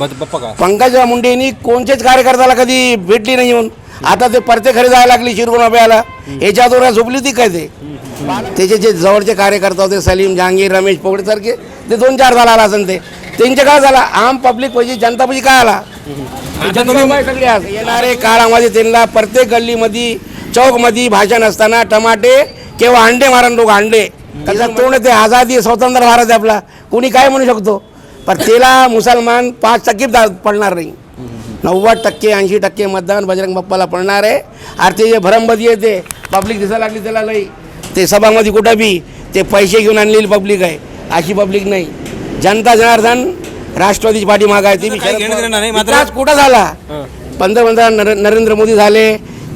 बाप्पा का पंकज मुंडेंनी कोणतेच कार्यकर्त्याला कधी भेटली नाही येऊन. आता ते परते खरी जायला लागली शिरगुण अभ्याला. याच्यावर झोपली होती काय ते? त्याचे जे जवळचे कार्यकर्ता होते सलीम जहांगीर रमेश पोगडे सारखे ते दोन चार झाला आला असेल ते. त्यांचे काय झाला. आम पब्लिक पैसे जनता पैसे काय आला? येणारे काळामध्ये त्यांना प्रत्येक गल्लीमध्ये चौकमध्ये भाषण असताना टमाटे किंवा अंडे मारण लोक अंडे. त्याचं तोंड ते आझादी स्वतंत्र भारत आहे आपला. कोणी काय म्हणू शकतो? पण त्याला मुसलमान पाच टक्के पडणार नाही नव्वद टक्के ऐंशी टक्के मतदान बजरंग बाप्पाला पडणार आहे आणि ते जे भरमबदी आहे ते पब्लिक दिसायला लागली त्याला लई ते सभामध्ये कुठं बी ते पैसे घेऊन आणलेली पब्लिक आहे अशी पब्लिक नाही। जनता जनार्दन राष्ट्रवादीची ती पवार- मात्र- विकास कुठं झाला. पंतप्रधान नर नरेंद्र मोदी झाले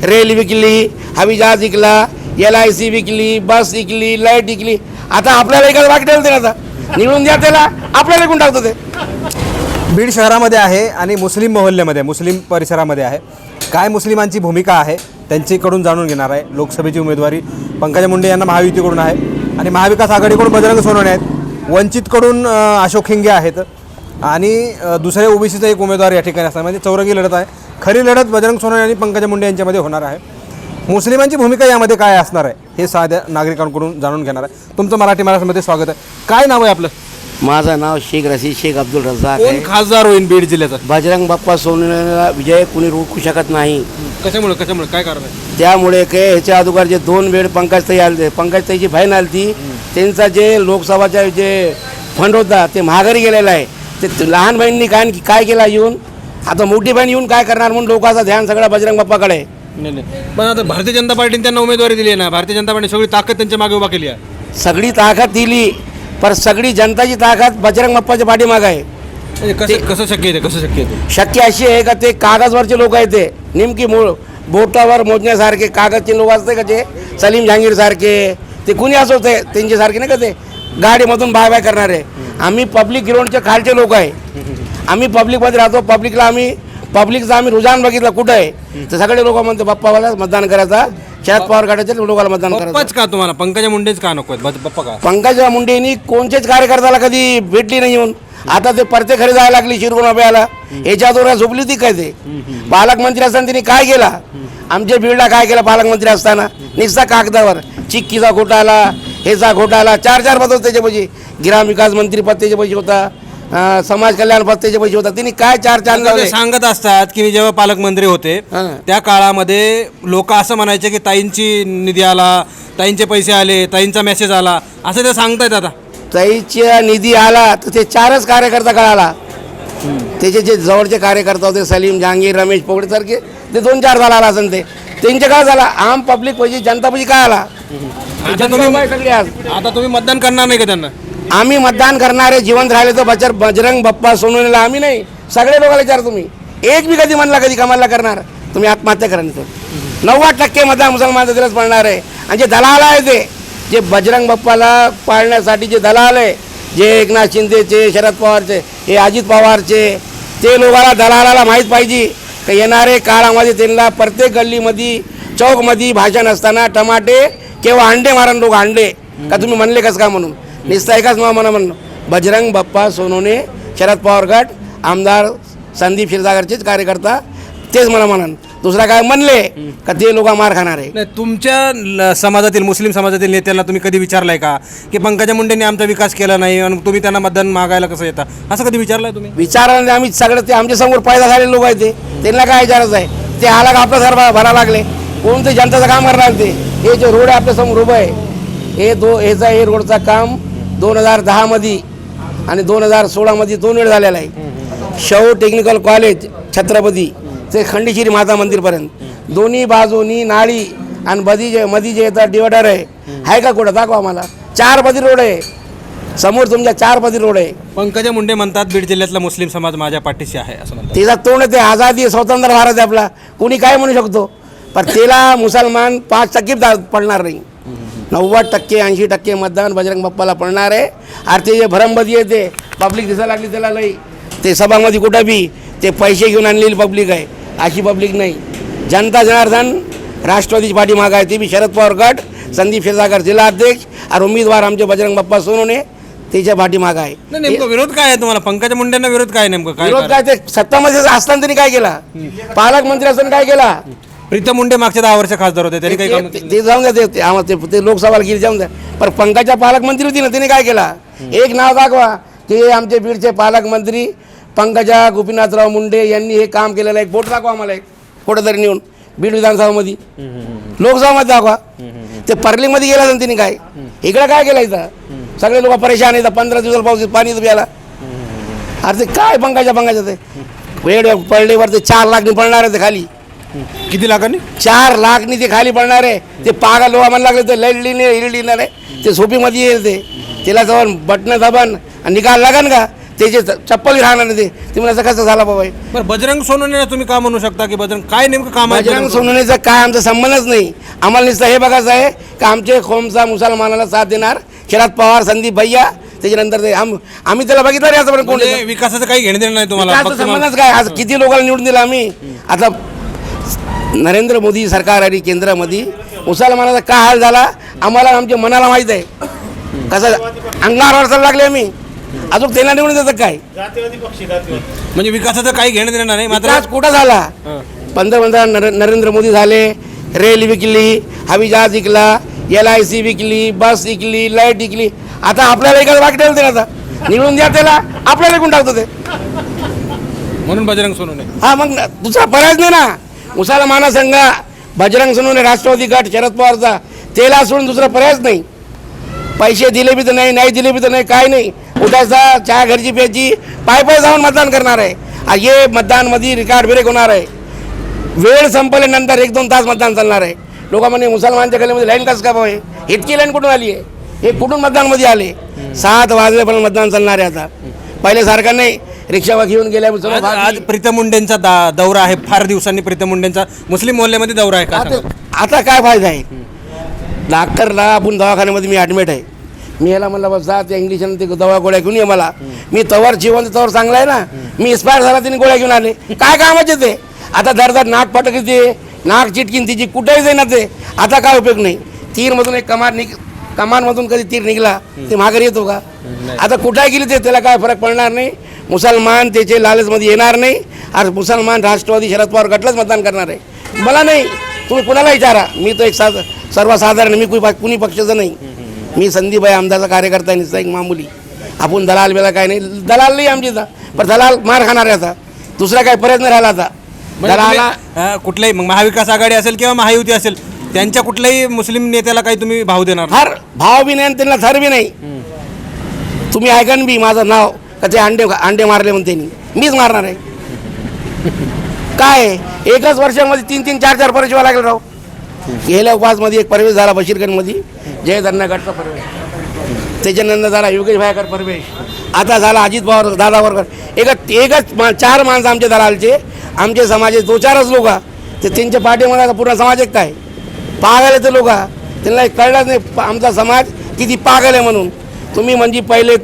रेल विकली हवी जहाज विकला एल आय सी विकली बस विकली लाइट विकली. आता आपल्याला एखादं बाकी ठेवते आता. निवडून द्या त्याला. आपल्याला कोण टाकतो ते? बीड शहरामध्ये आहे आणि मुस्लिम मोहल्ल्यामध्ये मुस्लिम परिसरामध्ये आहे. काय मुस्लिमांची भूमिका आहे त्यांच्याकडून जाणून घेणार आहे लोकसभेची उमेदवारी. पंकजा मुंडे यांना महायुतीकडून आहे. आणि महाविकास आघाडीकडून बजरंग सोनवणे आहेत. वंचितकडून अशोक खिंगे आहेत. आणि अ, दुसऱ्या ओबीसीचा एक उमेदवार या ठिकाणी असणार म्हणजे चौरंगी लढत आहे. खरी लढत बजरंग सोनवणे आणि पंकजा मुंडे यांच्यामध्ये होणार आहे. मुस्लिमांची भूमिका यामध्ये काय असणार आहे? हे साध्या नागरिकांकडून जाणून घेणार आहे. तुमचं मराठी महाराष्ट्रामध्ये स्वागत आहे. काय नाव आहे आपलं? माझं नाव शेख रशीद शेख अब्दुल रजाक कोण आहे. खासदार होईल बीड जिल्ह्याचा? बजरंग बाप्पा सोनवणेला विजय कुणी रोखू शकत नाही. कशामुळे कशामुळे? काय कारण आहे? त्यामुळे काय ह्याच्या अगोदर जे दोन वेळ पंकज ताई आलते पंकज ताईची बहीण आलती त्यांचा जे लोकसभाचा जे फंड होता ते महागारी गेलेला आहे. ते त- लहान बहिणींनी काय काय केला येऊन? आता मोठी बहीण येऊन काय करणार म्हणून लोकांचं ध्यान सगळं बजरंग बाप्पाकडे आहे. नाही नाही. पण आता भारतीय जनता पार्टीने त्यांना उमेदवारी दिली आहे ना. भारतीय जनता पार्टीने सगळी ताकद त्यांच्या मागे उभा केली आहे. सगळी ताकद दिली पर सगळी जनताची ताकद बजरंग बाप्पाच्या पाठीमाग आहे. म्हणजे कसं कसं शक्य आहे ते? कसं शक्य आहे ते? शक्य अशी आहे का ते कागजवरचे लोक आहेत ते? नेमकी मूळ बोटावर मोजण्यासारखे कागदचे लोक असते का ते? सलीम जहांगीर सारखे. ते कुणी असो ते? त्यांच्यासारखे नाही का ते? गाडीमधून बाय बाय करणारे. आम्ही पब्लिक ग्राउंडचे खालचे लोक आहे. आम्ही पब्लिकमध्ये राहतो. पब्लिकला आम्ही पब्लिकचा आम्ही रुझान बघितलं कुठं आहे? तर सगळे लोक म्हणते बाप्पावाला मतदान करायचा शरद पवार गटाच्या लोकांना मतदान करायचं का तुम्हाला? पंकजा मुंडेच का नको बाप्पा का? पंकज मुंडेंनी कोणतेच कार्यकर्त्याला कधी भेटली नाही येऊन. आता ते परते खरी जायला लागली शिरगुण अभ्याला याच्यावर झोपली होती काय ते? पालकमंत्री असताना तिने काय केला? आमच्या बीडला काय केलं पालकमंत्री असताना? निस्ता कागदावर. चिक्कीचा घोटाळा हेचा घोटाळा चार चार पद होते त्याच्यापाशी. ग्राम विकास मंत्री पद त्याच्यापाशी होता. अं, समाज कल्याण पद त्याच्यापाशी होता तिने काय चार चार ते लावले? सांगत असतात की मी जेव्हा पालकमंत्री होते हां. त्या काळामध्ये लोक असं म्हणायचे की ताईंची निधी आला ताईंचे पैसे आले ताईंचा मेसेज आला. असं ते सांगतायत आता. ताईच्या निधी आला तर ते चारच कार्यकर्ता कळाला. त्याचे जे जवळचे कार्यकर्ता होते सलीम जहांगीर रमेश पोगडे सारखे ते दोन चार झाला आला असेल ते. त्यांचे काय झाला? आम पब्लिक पैसे जनता पैसे काय आला? तुम्ही सगळे आज. आता तुम्ही मतदान करणार नाही का त्यांना? आम्ही मतदान करणारे जिवंत राहिले तर बचर बजरंग बाप्पा सोनूला आम्ही नाही. सगळे लोकांना विचार तुम्ही. एक बी कधी म्हणला कधी कमाला करणार? तुम्ही आत्महत्या करा नाही नव्वद टक्के मतदान मुसलमान दिलंच पडणार आहे. आणि जे दलाल आहे ते जे बजरंग बाप्पाला पाळण्यासाठी जे दलाल आहे जे एकनाथ शिंदेचे शरद पवारचे हे अजित पवारचे ते लोकाला दलालाला माहीत पाहिजे. का येणारे काळामध्ये त्यांना प्रत्येक गल्लीमध्ये चौकमध्ये भाषण असताना टमाटे किंवा अंडे मारण लोक अंडे. का तुम्ही म्हणले कसं का म्हणून? निस्ता एकाच नाव म्हणा म्हणून बजरंग बाप्पा सोनवणे शरद पवार गट आमदार संदीप क्षीरसागरचेच कार्यकर्ता तेच मला म्हणून दुसरा काय म्हणले का ते लोक मार खाणार आहे. नाही तुमच्या समाजातील मुस्लिम समाजातील नेत्यांना तुम्ही कधी विचारलाय का? की पंकजा मुंडेंनी आमचा विकास केला नाही आणि तुम्ही त्यांना मतदान मागायला कसं येता? असं कधी विचारलंय तुम्ही? विचाराने आम्ही सगळं ते आमच्यासमोर पैदा झालेले लोक आहेत ते. त्यांना काय विचारायचं आहे? ते आला का आपलं घर भरा लागले? कोण ते जनताचं काम करणार ते हे जे रोड आहे आपल्यासमोर उभं आहे. हे दो ह्याचा हे रोडचं काम दोन हजार दहामध्ये आणि दोन हजार सोळामध्ये दोन वेळ झालेला आहे. शौ टेक्निकल कॉलेज छत्रपती ते खंडेश्वरी माता मंदिरपर्यंत. दोन्ही बाजूनी नाळी आणि बदी जे मधी जे येतात डिवायडर आहे. आहे का कुठं? दाखवा आम्हाला. चार बदी रोड आहे. समोर तुमच्या चार बदी रोड आहे. पंकजा मुंडे म्हणतात बीड जिल्ह्यातला मुस्लिम समाज माझ्या पाठीशी आहे असं म्हणतात. त्याचा तोंड ते आझादी स्वतंत्र भारत आहे आपला. कोणी काय म्हणू शकतो? पण त्याला मुसलमान पाच टक्के पडणार नाही. नव्वद टक्के ऐंशी टक्के मतदान बजरंग बाप्पाला पडणार आहे. आणि ते जे भरमबदी आहे ते. पब्लिक दिसायला लागली त्याला लई. ते सभामध्ये कुठं बी ते पैसे घेऊन आणलेली पब्लिक आहे. अशी पब्लिक नाही. जनता जनार्दन राष्ट्रवादीची पाठीमाग आहे ती बी शरद पवार गट संदीप क्षीरसागर जिल्हा अध्यक्ष आणि उमेदवार आमचे बजरंग बाप्पा सोनवणे त्याच्या पाठीमाग आहे. नेमकं विरोध काय आहे तुम्हाला? पंकजा मुंडेंना विरोध काय नेमकं? काय विरोध काय ते? सत्तामध्ये असताना त्यांनी काय केला? पालकमंत्री असताना काय केला? प्रीतम मुंडे मागच्या दहा वर्ष खासदार होते त्यांनी काही काम ते- ते जाऊन द्या ते- ते आम्हाला ते- ते लोकसभा गेली जाऊन द्या. पण पंकजा पालकमंत्री होती ना त्यांनी काय केला? एक नाव दाखवा की आमचे बीडचे पालकमंत्री पंकजा गोपीनाथराव मुंडे यांनी हे काम केलेलं आहे. एक बोट दाखवा आम्हाला एक कुठंतरी नेऊन बीड विधानसभामध्ये. लोकसभामध्ये दाखवा. ते पर्लिंगमध्ये गेला ना त्यांनी काय? इकडे काय केलं इथं? सगळे लोक परेशान येतात पंधरा दिवसाला पाऊस पाणी प्यायला. अरे ते काय पंकजा पंकजा ते? वेळ पडल्यावर ते चार लाख पडणार आहे ते खाली. किती लाखांनी? चार लाखनी ते खाली पडणार आहे. ते पागा लोहा म्हणायला लागले ते लढली नाही हिरडी नाही ते सोपीमध्ये येईल ते. त्याला जवळ बटणं दाबन आणि निकाल लागन का? त्याचे चप्पल राहणार नाही ते. म्हणजे असं कसं झाला बाबा? बरं बजरंग सोनवणे तुम्ही का म्हणू शकता की बजरंग? काय नेमकं काम आहे बजरंग सोनवणेचा काय आमचा संबंधच नाही. आम्हाला नुसतं हे बघायचं आहे की आमचे खोमचा मुसलमानाला साथ देणार? शरद पवार संदीप भैया त्याच्यानंतर ते आम आम्ही त्याला बघितलं रे आतापर्यंत कोण म्हणजे विकासाचं काही घेणं देणं नाही तुम्हाला संबंधच काय? आज किती लोकांना निवडून दिलं आम्ही? आता नरेंद्र मोदी सरकार आणि केंद्रामध्ये मुसलमानाचा काय हाल झाला? आम्हाला आमच्या मनाला माहीत आहे. कसं अंगावर अडचण लागले आम्ही. अजून त्यांना निवडून देतात काय? म्हणजे विकासाचं काही घेणं देणं नाही मात्र विकास कुठं झाला? हं. पंतप्रधान नरे- नरेंद्र मोदी झाले रेल विकली हवी जहाज विकला एल आय सी विकली बस विकली लाइट विकली. आता आपल्याला एखादं बाकी ठेवते आता. निवडून द्या त्याला आपल्याला विकून टाकतो ते? म्हणून बजरंग सोनवणे. हा मग दुसरा पर्यायच नाही ना. उसाला माना संघा बजरंग सोनवणे राष्ट्रवादी गट शरद पवारचा तेला सोडून दुसरा पर्यायच नाही. पैसे दिले बी तर नाही नाही दिले बी तर नाही काय नाही. उठायचा चहा घरची प्यायची पाय पाय जाऊन मतदान करणार आहे. आ, हे मतदानमध्ये रिकार्ड ब्रेक होणार आहे. वेळ संपल्यानंतर एक दोन तास मतदान चालणार आहे. लोक म्हणे मुसलमानच्या गलीमध्ये लाईन कसं का भाऊ इतकी लाईन कुठून आली आहे? हे कुठून मतदानमध्ये आले? सात वाजल्यापर्यंत मतदान चालणार आहे आता. पहिल्यासारखं नाही. रिक्षा घेऊन गेल्या आज आज प्रीतम मुंडेंचा दा- दौरा आहे. फार दिवसांनी प्रीतम मुंडेंचा. मुस्लिम मोहल्ल्यामध्ये दौरा आहे का आता सांगा? आता काय फायदा आहे? डॉक्टरला आपण दवाखान्यामध्ये मी ॲडमिट आहे. मी याला म्हणलं बस जा त्या इंग्लिश ते दवा गोळ्या घेऊन ये मला. मी तवर जिवंत तवर चांगला आहे ना. मी एक्सपायर झाला तिने गोळ्या घेऊन आले. काय कामाचे ते? आता दर दर नाक पटक ते नाक चिटकीन तिची कुठेही जाईना ते. आता काय उपयोग नाही. तीरमधून एक कमान निघ कमानमधून कधी तीर निघला ते माघारी येतो का? आता कुठे गेली ते त्याला काय फरक पडणार नाही. मुसलमान त्याचे लालचमध्ये येणार नाही. आज मुसलमान राष्ट्रवादी शरद पवार गटलाच मतदान करणार आहे. मला नाही. तुम्ही कुणाला विचारा मी तो एक साध सर्वसाधारण मी कुणी कुणी पक्षाचं नाही. मी संदीपभाई आमदारचा कार्यकर्ता आहे. नुसता एक मामुली. आपण दलाल बेला काय नाही. दलाल नाही आमची पण दलाल मार खाणार आहे आता. दुसरा काय पर्याय नाही राहिला आता. म्हणजे दलाला मग महाविकास आघाडी असेल किंवा महायुती असेल त्यांच्या कुठल्याही मुस्लिम नेत्याला काही तुम्ही भाव देणार नाही? हर भाव बी नाही आणि त्यांना थर बी नाही. तुम्ही ऐकन बी माझं नाव का ते अंडे अंडे मारले म्हणते त्यांनी. मीच मारणार आहे. काय आहे? एकच वर्षामध्ये तीन तीन चार चार परिचय लागेल राव. गेल्या उपवासमध्ये एक प्रवेश झाला बशीरगंजमध्ये जय धन्नागडचा प्रवेश. त्याच्यानंतर झाला योगेश भायकर प्रवेश. आता झाला अजित पवार दादा वरकर. एकच एकच मा- चार माणसं आमच्या दलालचे. आमचे समाजाचे दो चारच लोक. ते त्यांच्या पाठीमध्ये आता पूर्ण समाज एक काय पागल ते लोक. त्यांना कळलंच नाही. आमचा समाज किती पागल आहे म्हणून. तुम्ही म्हणजे पहिले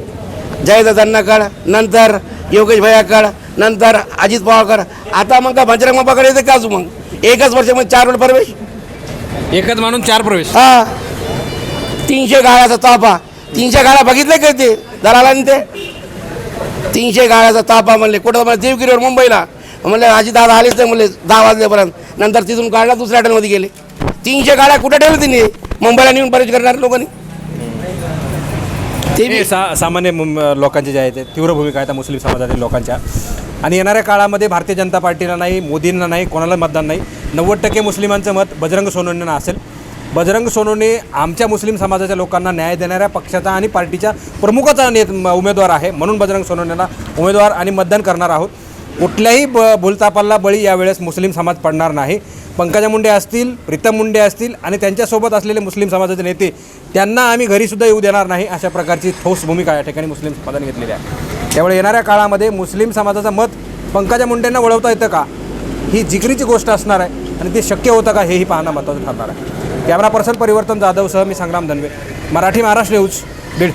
जयदा धन्नाकड नंतर योगेश भैयाकड नंतर अजित पवारकर आता मग का बजरंग बाबाकडे येते का अजून मग? एकच वर्षामध्ये चार वेळ प्रवेश? एकच मानून चार प्रवेश. हा. तीनशे गाळ्याचा तापा तीनशे गाळ्या बघितले काय ते? दलालाने ते? तीनशे गाळ्याचा तापा म्हणले. कुठं म्हणले? देवगिरीवर मुंबईला. म्हणले आजी दादा आलेच नाही म्हणले. दहा वाजल्यापर्यंत. नंतर तिथून काढला दुसऱ्या हॉटेलमध्ये गेले. तीनशे गाड्या कुठं ठेवल्या तिने? मुंबईला नेऊन परेश करणार लोकांनी? ते बी सा सामान्य मुं- लोकांचे जे आहे ते तीव्र भूमिका आहेत त्या मुस्लिम समाजातील लोकांच्या. आणि येणाऱ्या काळामध्ये भारतीय जनता पार्टीला नाही मोदींना नाही कोणाला मतदान नाही. नव्वद टक्के मुस्लिमांचं मत बजरंग सोनवणेंना असेल. बजरंग सोनवणे आमच्या मुस्लिम समाजाच्या लोकांना न्याय देणाऱ्या पक्षाचा आणि पार्टीच्या प्रमुखाचा नेत उमेदवार आहे. म्हणून बजरंग सोनवणेंना उमेदवार आणि मतदान करणार आहोत. कुठल्याही ब भूलतापाला बळी यावेळेस मुस्लिम समाज पडणार नाही. पंकजा मुंडे असतील प्रीतम मुंडे असतील आणि त्यांच्यासोबत असलेले मुस्लिम समाजाचे नेते त्यांना आम्ही घरीसुद्धा येऊ देणार नाही अशा प्रकारची ठोस भूमिका या ठिकाणी मुस्लिम समाजाने घेतलेली आहे. त्यामुळे येणाऱ्या काळामध्ये मुस्लिम समाजाचं मत पंकजा मुंडेंना वळवता येतं का? ही जिकरीची गोष्ट असणार आहे आणि ते शक्य होतं का हेही पाहणं महत्त्वाचं ठरणार आहे. कॅमेरा पर्सन परिवर्तन जाधवसह मी संग्राम धनवे मराठी महाराष्ट्र न्यूज बीड.